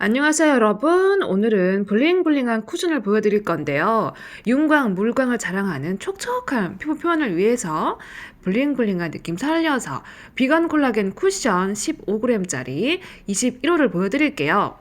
안녕하세요 여러분. 오늘은 블링블링한 쿠션을 보여드릴 건데요. 윤광 물광을 자랑하는 촉촉한 피부 표현을 위해서 블링블링한 느낌 살려서 비건 콜라겐 쿠션 15g짜리 21호를 보여드릴게요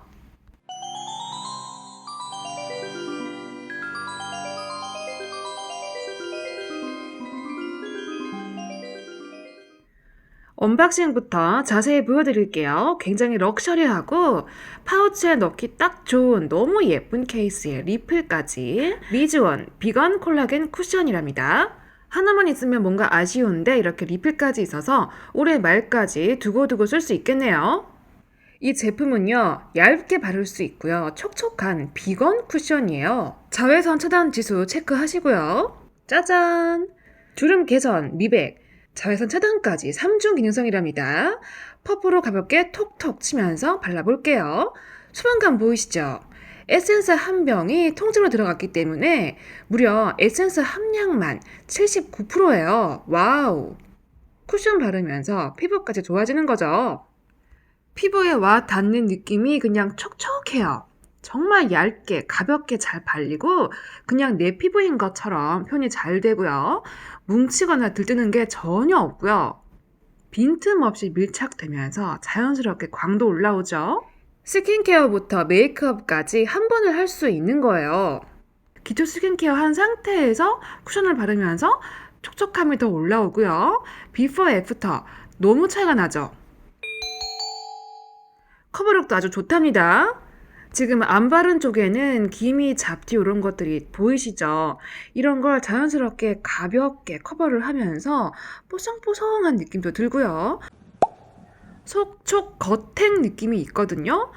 언박싱부터 자세히 보여드릴게요. 굉장히 럭셔리하고 파우치에 넣기 딱 좋은 너무 예쁜 케이스의 리플까지 미즈원 비건 콜라겐 쿠션이랍니다. 하나만 있으면 뭔가 아쉬운데 이렇게 리필까지 있어서 올해 말까지 두고두고 쓸 수 있겠네요. 이 제품은요, 얇게 바를 수 있고요. 촉촉한 비건 쿠션이에요. 자외선 차단 지수 체크하시고요. 짜잔! 주름 개선, 미백, 자외선 차단까지 3중 기능성이랍니다. 퍼프로 가볍게 톡톡 치면서 발라볼게요. 수분감 보이시죠? 에센스 한 병이 통째로 들어갔기 때문에 무려 에센스 함량만 79%예요. 와우! 쿠션 바르면서 피부까지 좋아지는 거죠. 피부에 와 닿는 느낌이 그냥 촉촉해요. 정말 얇게 가볍게 잘 발리고 그냥 내 피부인 것처럼 표현이 잘 되고요. 뭉치거나 들뜨는 게 전혀 없고요. 빈틈없이 밀착되면서 자연스럽게 광도 올라오죠. 스킨케어부터 메이크업까지 한 번에 할 수 있는 거예요. 기초 스킨케어 한 상태에서 쿠션을 바르면서 촉촉함이 더 올라오고요. 비포 애프터 너무 차이가 나죠? 커버력도 아주 좋답니다. 지금 안 바른 쪽에는 기미, 잡티 이런 것들이 보이시죠? 이런 걸 자연스럽게 가볍게 커버를 하면서 뽀송뽀송한 느낌도 들고요. 속촉 겉행 느낌이 있거든요.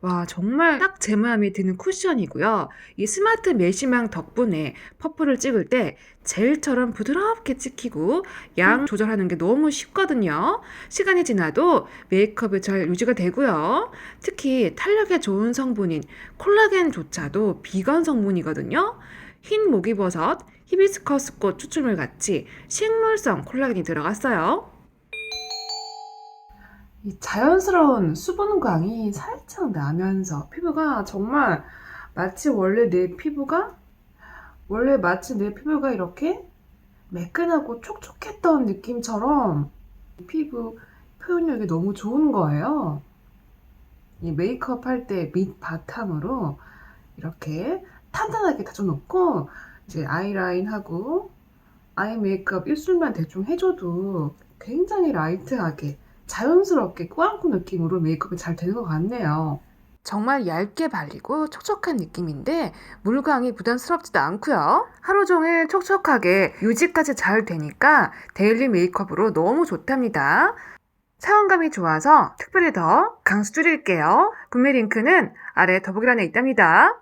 와, 정말 딱 제 마음에 드는 쿠션이고요. 이 스마트 메시망 덕분에 퍼프를 찍을 때 젤처럼 부드럽게 찍히고 양 조절하는 게 너무 쉽거든요. 시간이 지나도 메이크업이 잘 유지가 되고요. 특히 탄력에 좋은 성분인 콜라겐조차도 비건 성분이거든요. 흰 목이버섯, 히비스커스 꽃 추출물 같이 식물성 콜라겐이 들어갔어요. 이 자연스러운 수분광이 살짝 나면서 피부가 정말 마치 원래 내 피부가 원래 마치 내 피부가 이렇게 매끈하고 촉촉했던 느낌처럼 피부 표현력이 너무 좋은 거예요. 이 메이크업 할 때 밑 바탕으로 이렇게 탄탄하게 다져놓고 이제 아이라인하고 아이 메이크업 입술만 대충 해줘도 굉장히 라이트하게 자연스럽게 꾸안꾸 느낌으로 메이크업이 잘 되는 것 같네요. 정말 얇게 발리고 촉촉한 느낌인데 물광이 부담스럽지도 않고요. 하루 종일 촉촉하게 유지까지 잘 되니까 데일리 메이크업으로 너무 좋답니다. 사용감이 좋아서 특별히 더 강수 줄일게요. 구매 링크는 아래 더보기란에 있답니다.